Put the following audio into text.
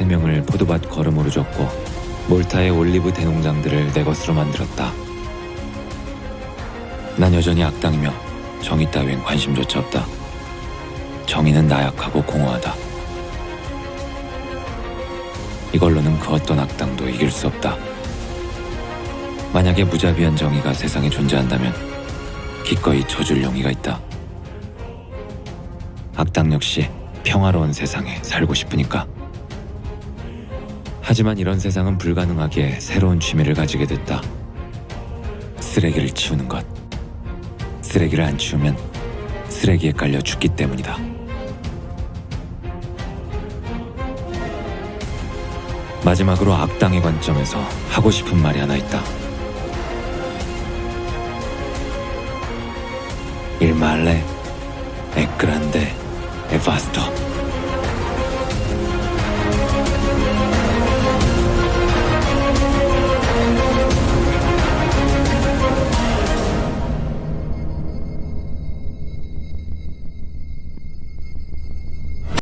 세 명을 포도밭 걸음으로 줬고 몰타의 올리브 대농장들을 내 것으로 만들었다. 난 여전히 악당이며 정의 따위엔 관심조차 없다. 정의는 나약하고 공허하다. 이걸로는 그 어떤 악당도 이길 수 없다. 만약에 무자비한 정의가 세상에 존재한다면 기꺼이 쳐줄 용의가 있다. 악당 역시 평화로운 세상에 살고 싶으니까. 하지만 이런 세상은 불가능하기에 새로운 취미를 가지게 됐다. 쓰레기를 치우는 것. 쓰레기를 안 치우면 쓰레기에 깔려 죽기 때문이다. 마지막으로 악당의 관점에서 하고 싶은 말이 하나 있다. Male è grande.